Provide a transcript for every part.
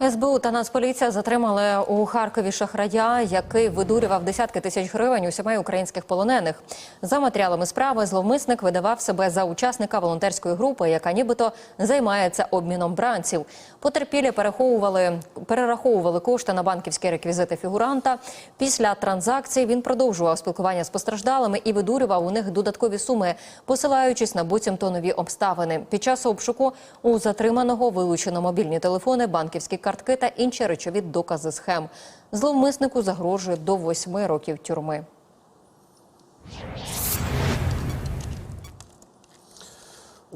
СБУ та Нацполіція затримали у Харкові шахрая, який видурював десятки тисяч гривень у сімей українських полонених. За матеріалами справи зловмисник видавав себе за учасника волонтерської групи, яка нібито займається обміном бранців. Потерпілі перераховували, перераховували кошти на банківські реквізити фігуранта. Після транзакції він продовжував спілкування з постраждалими і видурював у них додаткові суми, посилаючись на буцімто нові обставини. Під час обшуку у затриманого вилучено мобільні телефони, банківські картки та інші речові докази схем. Зловмиснику загрожує до восьми років тюрми.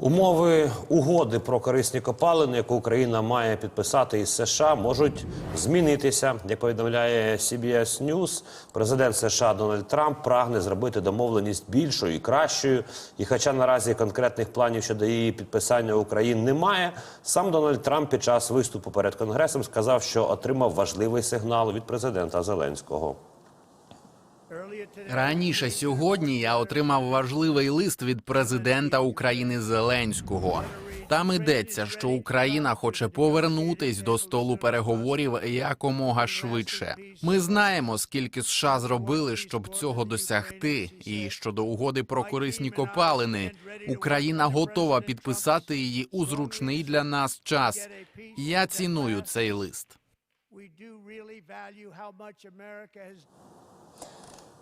Умови угоди про корисні копалини, яку Україна має підписати із США, можуть змінитися. Як повідомляє CBS News, президент США Дональд Трамп прагне зробити домовленість більшою і кращою. І, хоча наразі конкретних планів щодо її підписання України немає, сам Дональд Трамп під час виступу перед конгресом сказав, що отримав важливий сигнал від президента Зеленського. Раніше сьогодні я отримав важливий лист від президента України Зеленського. Там йдеться, що Україна хоче повернутись до столу переговорів якомога швидше. Ми знаємо, скільки США зробили, щоб цього досягти. І щодо угоди про корисні копалини, Україна готова підписати її у зручний для нас час. Я ціную цей лист.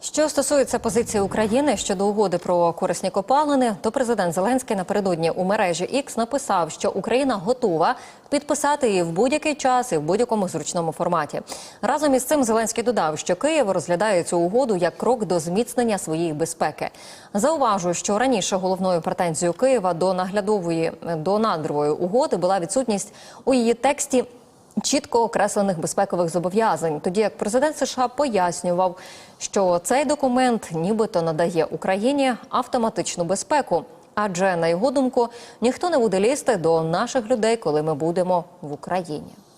Що стосується позиції України щодо угоди про корисні копалини, то президент Зеленський напередодні у мережі X написав, що Україна готова підписати її в будь-який час і в будь-якому зручному форматі. Разом із цим Зеленський додав, що Київ розглядає цю угоду як крок до зміцнення своєї безпеки. Зауважу, що раніше головною претензією Києва до наглядової до надрової угоди була відсутність у її тексті чітко окреслених безпекових зобов'язань, тоді як президент США пояснював, що цей документ нібито надає Україні автоматичну безпеку. Адже на його думку ніхто не буде лізти до наших людей, коли ми будемо в Україні.